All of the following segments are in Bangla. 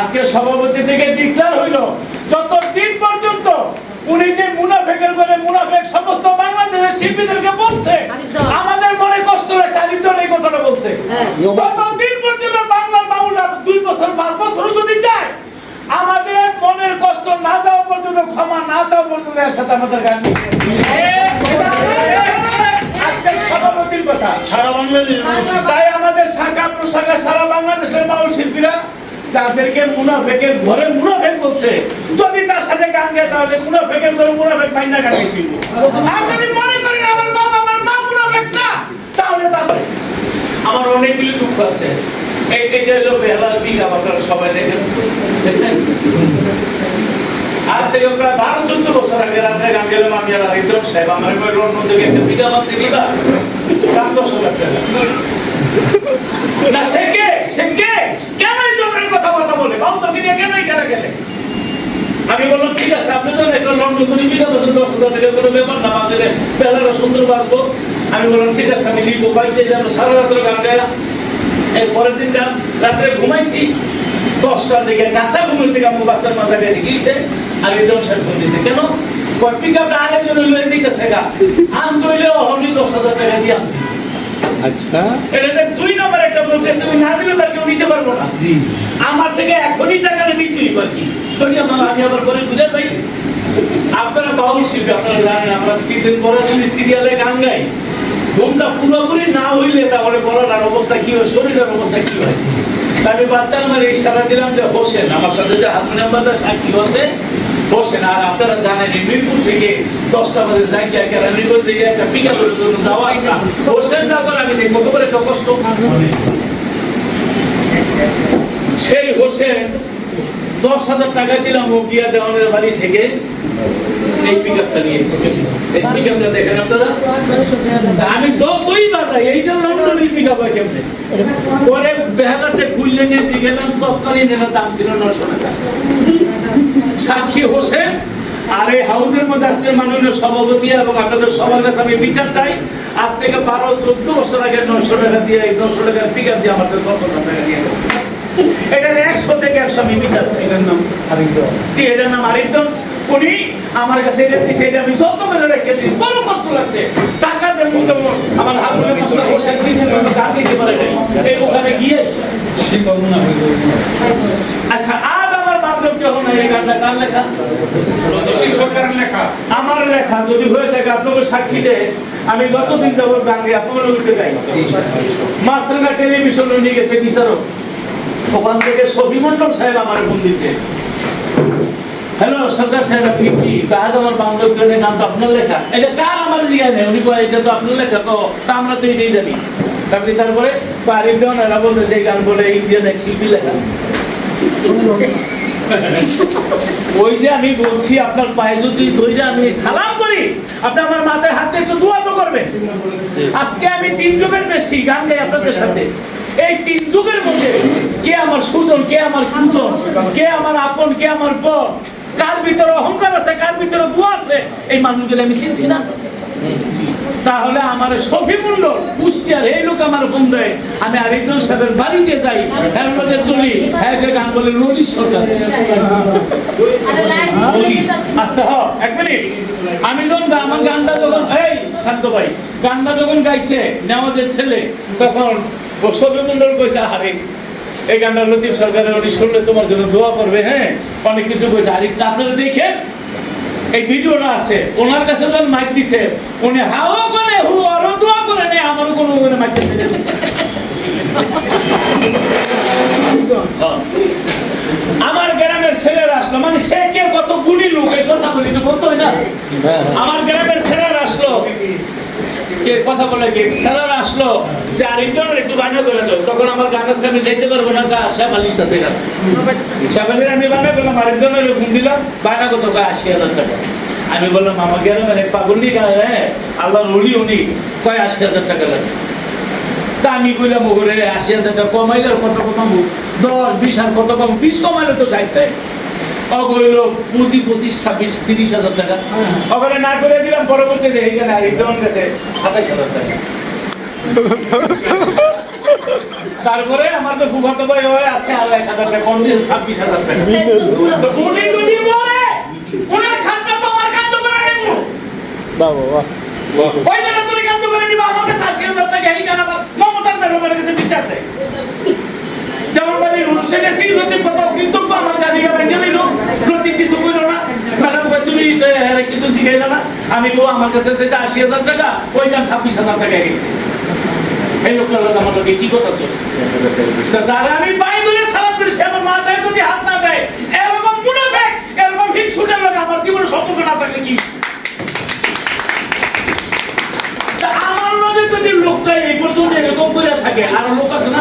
আজকে সভাপতি থেকে ডিক্লার হইল যতদিন পর্যন্ত উনি যে মুনাফেকের করে মুনাফেক সমস্ত বাংলাদেশের শিল্পীদেরকে বলছে আমাদের মনে কষ্ট লাগছে আদিত্য এই কথাটা বলছে। ততদিন পর্যন্ত বাংলার বাউলরা দুই বছর পাঁচ বছর যদি চায় আমাদের মনের কষ্ট না যাওয়া পর্যন্ত ক্ষমা না চাওয়া পর্যন্ত এর সাথে আমাদের গান আজকের সভাপতির কথা। সারা বাংলাদেশ। তাই আমাদের শাখা প্রশাখা সারা বাংলাদেশের বাউল শিল্পীরা যাদেরকে মুনাফেকের ঘরে মুনাফেক বলছে, যদি তার সাথে গান গায় তাহলে মুনাফেকের ঘরে মুনাফেক গাইবো আর যদি মনে করেন আমার আমার মা মুনাফেক না, তাহলে তার আমার অনেকগুলি দুঃখ আছে। এই সবাই দেখেন, দেখছেন? আজ থেকে প্রায় বারো, চোদ্দ বছর আগে রাত্রে গান গেলাম আমি আর সাহেব। আমার কই লন্ডন থেকে একটা বিঘা মানছি না সে কে সে কে কেন এই ধরনের কথাবার্তা বলে বাবু তো নিয়ে কেন এখানে আমি বললাম, ঠিক আছে, আপনি যখন একটা লন্ডন করে বিঘা বছর দশ হাজার টাকা করে ব্যাপার না, বাজারে বেলাটা সুন্দর বাঁচবো আমি বললাম, ঠিক আছে, আমি লিখব বাড়িতে যে আমরা সারা রাত্র গান গাইলাম এর পরের দিন গান, রাত্রে ঘুমাইছি, দশটার দিকে কাঁচা ঘুমের দিকে আমার বাচ্চার মাথা গেছে গিয়েছে, আর একদম সাহেব ফোন দিয়েছে কেন? কয় পিক আপটা আগের জন্য লয়ে যেতেছে গা। অহনি দশ হাজার টাকা দিয়ে। আচ্ছা। এটা দুই নম্বর একটা বলতে তুমি না দিলে তার কেউ নিতে পারব না। জি। আমার থেকে এখনই টাকা নিতেই বাকি যদি আমার আমি আবার করে বুঝে পাই আপনারা বাউল শিল্পী আপনারা জানেন আমরা সিজন পরে যদি সিরিয়ালে গান গাই ঘুমটা পুরোপুরি না হইলে তাহলে বলার অবস্থা কি হয়? শরীরের অবস্থা কি হয়? আমি বাচ্চা আমার ইশারা দিলাম যে হোসেন আমার সাথে যে হারমোনিয়াম বাজার সাক্ষী আছে হোসেন আর আপনারা জানেন মিরপুর থেকে দশটা বাজে কেরানীগঞ্জ থেকে একটা পিকা করে যাওয়া যাবার আমি দেখব, কত করে একটা কষ্ট। সেই হোসেন দশ হাজার টাকা দিলাম দেওয়ানের বাড়ি থেকে এই পিক আমি আপ হয় তৎকালীন দাম ছিল নশো টাকা। সাক্ষী হোসেন। আর এই হাউসের মধ্যে আজকে মাননীয় সভাপতি এবং আপনাদের সবার কাছে আমি বিচার চাই আজ থেকে বারো চোদ্দ বছর আগে নয়শো টাকা দিয়ে এই নশো টাকার পিক আপ দিয়ে আমাদের দশ হাজার টাকা দিয়ে এটার একশো থেকে একশো আমি বিচার চাই। এটার নাম জি এটার নাম উনি আমার কাছে এটা দিছে এটা আমি করে রেখেছি। বড় কষ্ট লাগছে। টাকা যে আমার মাস্টার হোসেন দিন দিতে পারে এই ওখানে গিয়েছে। আচ্ছা আমার যখন এই গানটা কার লেখা? সরকারের লেখা। আমার লেখা যদি হয়ে থাকে আপনাকে সাক্ষী দেয় আমি যতদিন যাব গান গাই আপনাদের উঠতে যাই মাস্টারনা টেলিভিশন নিয়ে গেছে বিচারক। ওখান থেকে ছবি মন্ডল সাহেব আমার ফোন দিছে। হ্যালো সরকার সাহেব আপনি কি? কাজ আমার নাম তো আপনার লেখা। এটা কার আমার জিজ্ঞাসা নেই? উনি কয় এটা তো আপনার লেখা তো আমরা তো এটাই জানি। তারপরে তারপরে বাড়ির দেওয়ান এরা বলতেছে এই গান বলে ইন্ডিয়ান এক শিল্পী লেখা। ওই যে আমি বলছি আপনার পায়ে যদি ধৈর্য আমি সালাম করি। আপনি আমার মাথায় হাত দিয়ে একটু দোয়া তো করবেন। আজকে আমি তিন যুগের বেশি গান গাই আপনাদের সাথে। এই তিন যুগের মধ্যে কে আমার সুজন কে আমার কুজন কে আমার আপন কে আমার পর কার ভিতরে অহংকার আছে, কার ভিতরে দোয়া আছে, এই মানুষগুলো আমি চিনছি না। তাহলে আমার সফি মন্ডল কুষ্টিয়ার এই লোক আমার দেয় আমি আরেকজন সাহেবের বাড়িতে যাই হ্যাঁ চলি। হ্যাঁ গান বলে নদী সরকার। আস্তে হ, এক মিনিট। আমি যখন আমার গানটা যখন এই, শান্ত ভাই, গানটা যখন গাইছে, নেওয়াজের ছেলে, তখন সবি মন্ডল কইছে আরে এই গানটা লতিফ সরকারের উনি শুনলে তোমার জন্য দোয়া করবে হ্যাঁ? অনেক কিছু কইছে। আরেকটা আপনারা দেখেন এই ভিডিওটা আছে ওনার কাছে যখন মাইক দিছে। উনি হাও করে হু আরও দোয়া করে নেই আমারও কোনো মাইক দিতে হ্যাঁ। আমার গ্রামের ছেলেরা আসলো মানে সে কে কত গুণী লোক এই কথা বলি তো বলতো না? আমার গ্রামের ছেলেরা আসলো। কে কথা বলে কে? আসলো, যে একটু করে তখন আমার গানের সামনে যাইতে পারব না সাথে আমি বানা করলাম দিলাম বানা হাজার টাকা আমি বললাম গ্রামের এক পাগলি হ্যাঁ আল্লাহ রুলি উনি, কয় আশি হাজার টাকা লাগে তা আমি কইলাম ওরে আশি হাজার টাকা কমাইলে কত কমাবো? দশ, বিশ আর কত কম বিশ কমাইলে তো ষাট দেয় অগইল পুঁজি পঁচিশ ছাব্বিশ তিরিশ হাজার টাকা। ওখানে না করে দিলাম পরবর্তীতে এইখানে আরেকজন গেছে সাতাইশ হাজার টাকা। তারপরে আমার তো ফুফাতো ভাই হয়ে আছে আর এক হাজার টাকা কম দিয়ে ছাব্বিশ হাজার টাকা। উনি যদি বলে ওনার খাতটা তো আমার করে নেব। বাবা বাহ। বাহ ওই বেটা করে নিবা আমাকে টাকা কেন কাছে বিচার দেয়? যেমন বাড়ি রুশে গেছি কত কৃতজ্ঞ, আমার গাড়িকে ভেঙে দিল। লতিফ কিছু কইল না। ম্যাডাম কই তুমি কিছু শিখাইলে না? আমি কো আমার কাছে যে আশি টাকা ওই গান টাকা গেছে। এই লোকটার লোক আমার লোকে কি কথা চলে যারা আমি পাই ধরে সালাম করি আমার মাথায় যদি হাত না দেয়, এরকম মুনাফেক, এরকম হিংসুটের লোক আমার জীবনে সম্পর্ক না থাকলে কি? আমার লগে যদি লোকটা এই পর্যন্ত এরকম করে থাকে, আর লোক আছে না?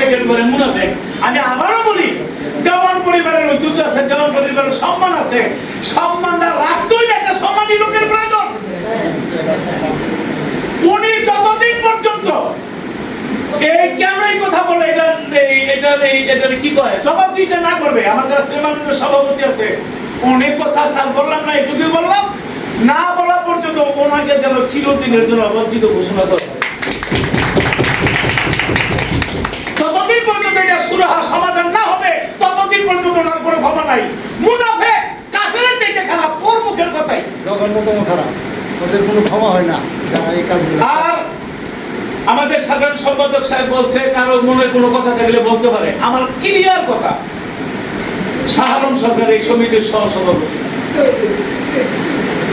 মুনাফেকের করে মুনাফেক। আমি আবারও বলি, দেওয়ান পরিবারের ঐতিহ্য আছে, দেওয়ান পরিবারের সম্মান আছে। সম্মানটা রাখতেই একটা সম্মানী লোকের প্রয়োজন। উনি যতদিন পর্যন্ত এই কেন এই কথা বলে, এটা এটা এটা কি কয়? জবাব দিতে না করবে। আমার যারা শ্রীমানের সভাপতি আছে, অনেক কথা স্যার বললাম না এটুকু বললাম। না বলা পর্যন্ত ওনাকে যেন চিরদিনের জন্য অবঞ্চিত ঘোষণা সুরাহা সমাধান না হবে ততদিন পর্যন্ত ওনার কোনো ক্ষমা নাই। মুনাফে কাফেরের চাইতে খারাপ ওর মুখের কথাই। জঘন্যতম খারাপ। ওদের কোনো ক্ষমা হয় না যারা এই কাজগুলো আর আমাদের সাধারণ সম্পাদক সাহেব বলছে কারও মনে কোনো কথা থাকলে বলতে পারে। আমার ক্লিয়ার কথা শাহারম সরকার এই সমিতির সহসভাপতি।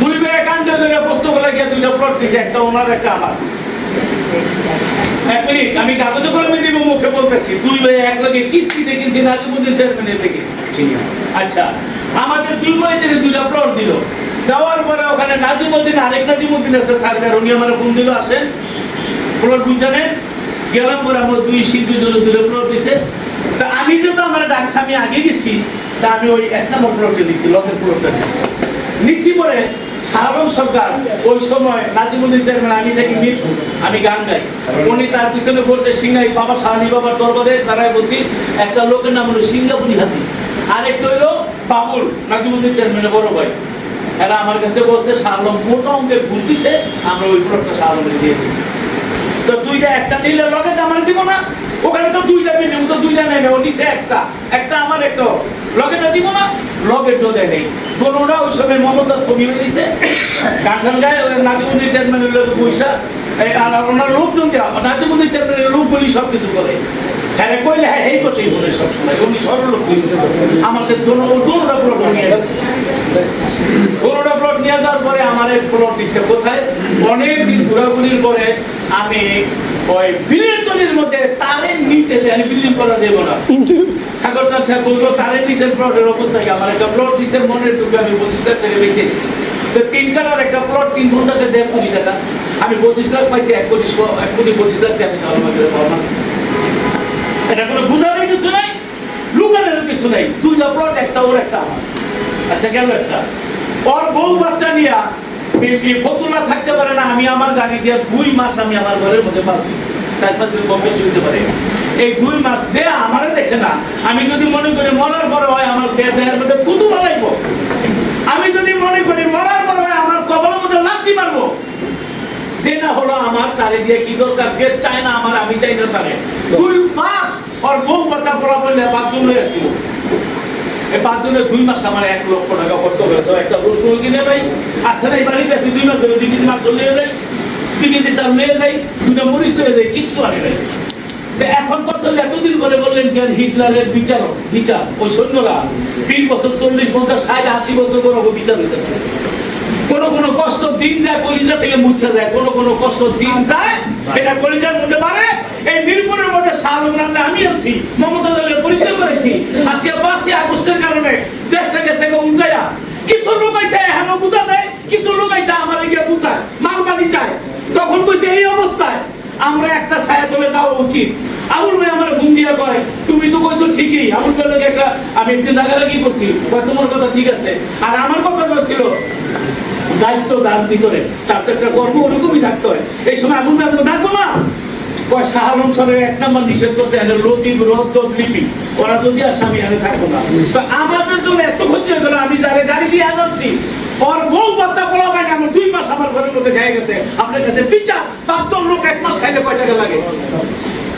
দুই মেয়ে কাণ্ডে ধরে পুস্তক লাগিয়ে দুইটা প্লট দিয়েছে একটা ওনার একটা আমার। এক মিনিট আমি কাগজে কলমে দিব মুখে বলতেছি। দুই ভাই এক লগে কিস্তিতে কিনছি চেয়ারম্যানের থেকে। আচ্ছা আমাদের দুই ভাই দুইটা প্লট দিল। দেওয়ার পরে ওখানে নাজিমুদ্দিন আরেক নাজিমুদ্দিন আছে সার্কার উনি আমার ফোন দিল আসেন। প্লট বুঝানে। গেলাম পরে আমার দুই শিল্পী জন্য দুটো প্লট দিছে। তা আমি যেহেতু আমার ডাকছে আমি আগে গেছি তা আমি ওই এক নম্বর প্লটটা দিছি লগের প্লটটা দিছি। নিছি পরে শাহরম সরকার ওই সময় নাজিমুদ্দিন চেয়ারম্যান আমি থাকি মিরপুর, আমি গান গাই। উনি তার পিছনে বলছে সিংহাই বাবা সাহানি বাবার দরবারে দাঁড়ায় বলছি, একটা লোকের নাম হলো সিঙ্গাপুরি হাজি। আরেকটা হইল বাবুল নাজিমুদ্দিন চেয়ারম্যানের বড় ভাই। এরা আমার কাছে বলছে সারলম মোটা অঙ্কের ঘুষ দিছে, আমরা ওই প্লটটা শাহরমকে দিয়ে দিচ্ছি তো দুইটা একটা নিলে লগে আমার দিব না। ওখানে তো দুইটা তো দুইটা নেই ও একটা। একটা আমার একটা লগেটা দিব না লগের তো দেয় নেই। দোনোটা ওই সময় মমতা ছবি দিছে চেয়ারম্যানের পয়সা আর ওনার লোকজন দেওয়া নাজিমুদ্দিন চেয়ারম্যানের সব কিছু করে। হ্যাঁ কইলে হ্যাঁ এই কথাই বলে সবসময়। উনি সরল লোক আমাদের দোনো দোনোটা প্লট নিয়ে গেছে। কোনোটা প্লট নিয়ে যাওয়ার পরে আমার প্লট দিচ্ছে কোথায়? অনেক দিন ঘোরাঘুরির পরে আমি ওই বিলের তলির মধ্যে তারের নিচে আমি বিল্ডিং করা যাব না। সাগর চার সাহেব বলল তারের নিচের প্লটের অবস্থা কি? আমার একটা প্লট দিচ্ছে মনের দুঃখে আমি পঁচিশ লাখ টাকা বেঁচেছি। তো তিন কালার একটা প্লট তিন পঞ্চাশের দেড় কোটি টাকা। আমি পঁচিশ লাখ পাইছি এক কোটি এক কোটি পঁচিশ লাখ টাকা আমি পাওয়া এটা কোনো বুঝানোর কিছু নাই লুকানোর কিছু নাই। দুইটা প্লট একটা ওর একটা আমার। আচ্ছা গেল একটা। ওর বউ বাচ্চা নিয়া থাকতে পারে না, আমি আমার গাড়ি দিয়ে দুই মাস আমি আমার ঘরের মধ্যে পাচ্ছি চার পাঁচ দিন বম্বে চলতে পারে। এই দুই মাস যে আমারে দেখে না, আমি যদি মনে করি মরার পরে হয় আমার দেহ দেহের মধ্যে কুতু বানাইব। আমি যদি মনে করি মরার পরে হয় আমার কবলের মধ্যে লাথি মারবো। যে না হলো আমার, তারে দিয়ে কি দরকার? যে চায় না আমার, আমি চাই না তারে। দুই মাস ওর বউ বাচ্চা পড়া বললে বাথরুম পাঁচজনের দুই মাস আমার এক লক্ষ টাকা কষ্ট করে তো একটা কিনে নাই এই বাড়িতে আছি, দুই মাস ধরে দুই মাছ চলে যাই, দুই কেজি নিয়ে যাই দুটা মরিচ নিয়ে যাই, কিচ্ছু আনে নাই। এখন কত এতদিন করে বললেন কেন হিটলারের বিচার বিচার। ওই সৈন্যরা বিশ বছর, চল্লিশ বছর, ষাট, আশি বছর করে বিচার হইতেছে। কোন কোন কষ্ট দিন যায়, কলিজা থেকে মুছে যায় কোন কোন কষ্ট দিন যায়, এটা কলিজার মধ্যে পারে এই মিরপুরের মধ্যে শাহরুখ আমি আছি, মমতা দলের পরিচয় করেছি। আজকে পাঁচই আগস্টের কারণে দেশটা গেছে উল্টাইয়া কিছু লোক বুঝা দেয় কিছু লোক আমার গিয়ে বুঝায় মালবাড়ি চায়। তখন কইছে, এই অবস্থায় আমরা একটা ছায়া তলে যাওয়া উচিত। আবুল ভাই আমার ঘুম দিয়া ঠিকই একটা, আমি একদিন করছি তোমার কথা ঠিক আছে। আর আমার কথা ছিল, দায়িত্ব যার ভিতরে, তার তো একটা কর্ম ওরকমই থাকতে হয়। এই সময় ডাকবো না। জন্য আমি গাড়ি দিয়ে ওর আমার দুই মাস আমার ঘরের এক মাস খাইলে লাগে?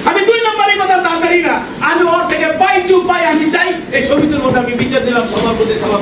আমি দুই নম্বরের কথা দাঁড়াই না। আমি ওর থেকে পাই টু পাই, আমি চাই এই সমিতির মধ্যে আমি বিচার দিলাম, সভাপতি সভা